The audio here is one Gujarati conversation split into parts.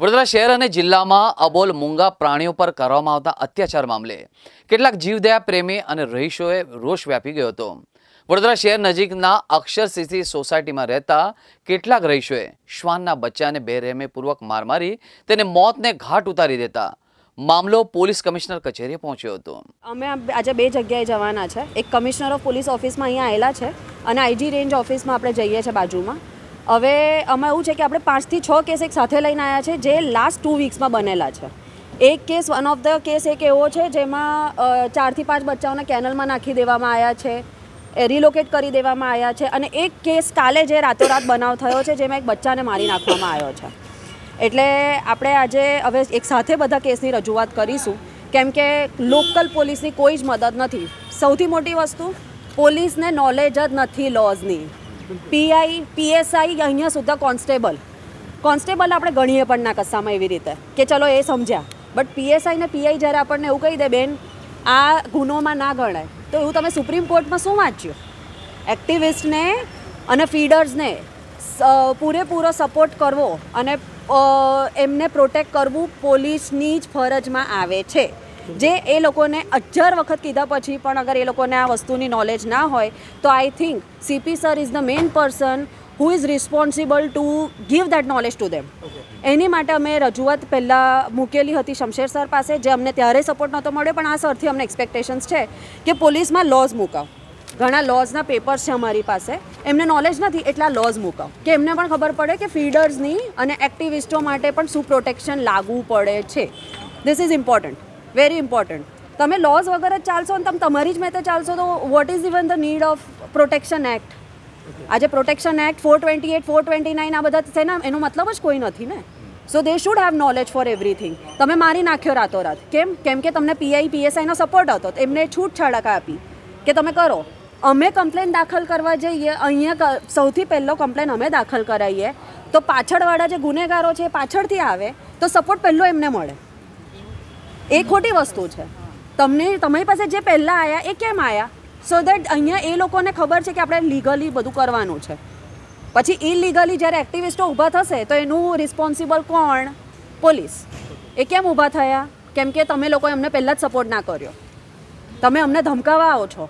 વડોદરા શહેર અને જિલ્લામાં અબોલ મૂંગા પ્રાણીઓ પર કરવામાં આવતા અત્યાચાર મામલે કેટલાક જીવદયા પ્રેમી અને રહીશોએ રોષ વ્યાપી ગયો હતો. વડોદરા શહેર નજીકના અક્ષર સિટી સોસાયટીમાં રહેતા કેટલાક રહીશોએ શ્વાનના બચ્ચાને બેરહેમીપૂર્વક માર મારી તેને મોતને ઘાટ ઉતારી દેતા મામલો પોલીસ કમિશનર કચેરીએ પહોંચ્યો હતો. અમે આજે બે જગ્યાએ જવાના છે. એક કમિશનર ઓફ પોલીસ ઓફિસમાં અહીંયા આવેલા છે અને આઈજી રેન્જ ઓફિસમાં આપણે જઈએ છીએ બાજુમાં. હવે આમાં એવું છે કે આપણે પાંચથી છ કેસ એક સાથે લઈને આવ્યા છે, જે લાસ્ટ ટુ વીક્સમાં બનેલા છે. એક case one of the case એક એવો છે જેમાં ચારથી પાંચ બચ્ચાઓને કેનલમાં નાખી દેવામાં આવ્યા છે રિલોકેટ કરી દેવામાં આવ્યા છે અને એક કેસ કાલે જે રાતોરાત બનાવ થયો છે જેમાં એક બચ્ચાને મારી નાખવામાં આવ્યો છે. એટલે આપણે આજે હવે એક સાથે બધા કેસની રજૂઆત કરીશું. કેમ કે લોકલ પોલીસની કોઈ જ મદદ નથી. સૌથી મોટી વસ્તુ, પોલીસને નોલેજ જ નથી લોઝની પીઆઈ પીએસઆઈ અહીંયા સુધા કોન્સ્ટેબલ. કોન્સ્ટેબલ આપણે ગણીએ પણ ના કસ્સામાં એવી રીતે. કે ચલો એ સમજ્યા. બટ પીએસઆઈ ને પીઆઈ જ્યારે આપણને એવું કહી દે, બેન, આ ગુનોમાં ના ગણાય. તો એવું તમે સુપ્રીમ કોર્ટમાં શું વાંચ્યું? એક્ટિવિસ્ટને અને ફીડર્સને પૂરેપૂરો સપોર્ટ કરવો અને એમને પ્રોટેક્ટ કરવું પોલીસની જ ફરજમાં આવે છે. જે એ લોકોને હજાર વખત કીધા પછી પણ અગર એ લોકોને આ વસ્તુની નોલેજ ના હોય તો I think CP sir is the main person who is responsible to give that knowledge to them એની માટે અમે રજૂઆત પહેલાં મૂકેલી હતી શમશેર સર પાસે જે અમને ત્યારે સપોર્ટ નહોતો મળ્યો પણ આ સરથી અમને એક્સપેક્ટેશન્સ છે કે પોલીસમાં લોઝ મૂકાવ. ઘણા લોઝના પેપર્સ છે અમારી પાસે. એમને નોલેજ નથી એટલા લોઝ મૂકાવ. કે એમને પણ ખબર પડે કે ફીડર્સની અને એક્ટિવિસ્ટો માટે પણ શું પ્રોટેક્શન લાગવું પડે છે. This is important very important તમે લોઝ વગર જ ચાલશો અને તમે તમારી જ મેતે ચાલશો તો what is even the need of protection act આજે protection act four twenty eight four twenty nine આ બધા છે ને, એનો મતલબ જ કોઈ નથી ને. So they should have knowledge for everything તમે મારી નાખ્યો રાતોરાત. કેમ? કેમ કે તમને પીઆઈ પીએસઆઈનો સપોર્ટ હતો. એમને છૂટછાડક આપી. કે તમે કરો. અમે કમ્પ્લેન દાખલ કરવા જઈએ, અહીંયા સૌથી પહેલો કમ્પ્લેન અમે દાખલ કરાવીએ તો પાછળવાળા જે ગુનેગારો છે પાછળથી આવે, તો સપોર્ટ પહેલો એમને મળે. એ ખોટી વસ્તુ છે. તમને, તમારી પાસે જે પહેલાં આવ્યા એ કેમ આવ્યા સો દેટ અહીંયા એ લોકોને ખબર છે કે આપણે લીગલી બધું કરવાનું છે. પછી ઇલીગલી જ્યારે એક્ટિવિસ્ટો ઊભા થશે, તો એનું રિસ્પોન્સિબલ કોણ? પોલીસ. એ કેમ ઊભા થયા? કેમ કે તમે લોકો એમને પહેલાં જ સપોર્ટ ના કર્યો. તમે અમને ધમકાવા આવો છો.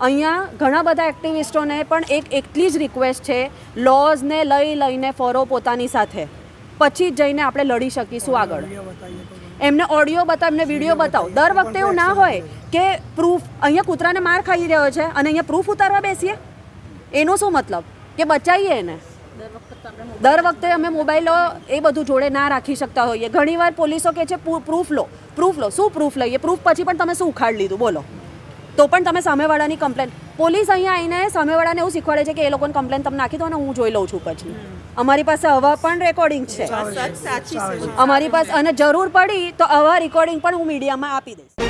અહીંયા ઘણા બધા એક્ટિવિસ્ટોને પણ એક એટલી જ રિક્વેસ્ટ છે લોઝને લઈ, લઈને ફરો પોતાની સાથે. પછી જ જઈને આપણે લડી શકીશું આગળ. એમને ઓડિયો બતાવ, એમને વીડિયો બતાવો. દર વખતે એવું ના હોય કે પ્રૂફ અહીંયા કૂતરાને માર ખાઈ રહ્યો છે અને અહીંયા પ્રૂફ ઉતારવા બેસીએ? એનો શું મતલબ? કે બચાવીએ એને? દર વખતે અમે મોબાઈલો એ બધું જોડે ના રાખી શકતા હોઈએ. ઘણીવાર પોલીસો કહે છે પ્રૂફ લો પ્રૂફ લો. શું પ્રૂફ લઈએ? પ્રૂફ પછી પણ તમે શું ઉખાડી લીધું? બોલો. તો પણ તમે સામેવાળાની કમ્પ્લેન પોલીસ અહીંયા આવીને સામેવાળાને એવું શીખવાડે છે કે એ લોકોને કમ્પ્લેન તમે નાખી દો અને હું જોઈ લઉં છું પછી. અમારી પાસે હવા પણ રેકોર્ડિંગ છે. અમારી પાસે અને જરૂર પડી તો આવા રેકોર્ડિંગ પણ હું મીડિયામાં આપી દઈશ.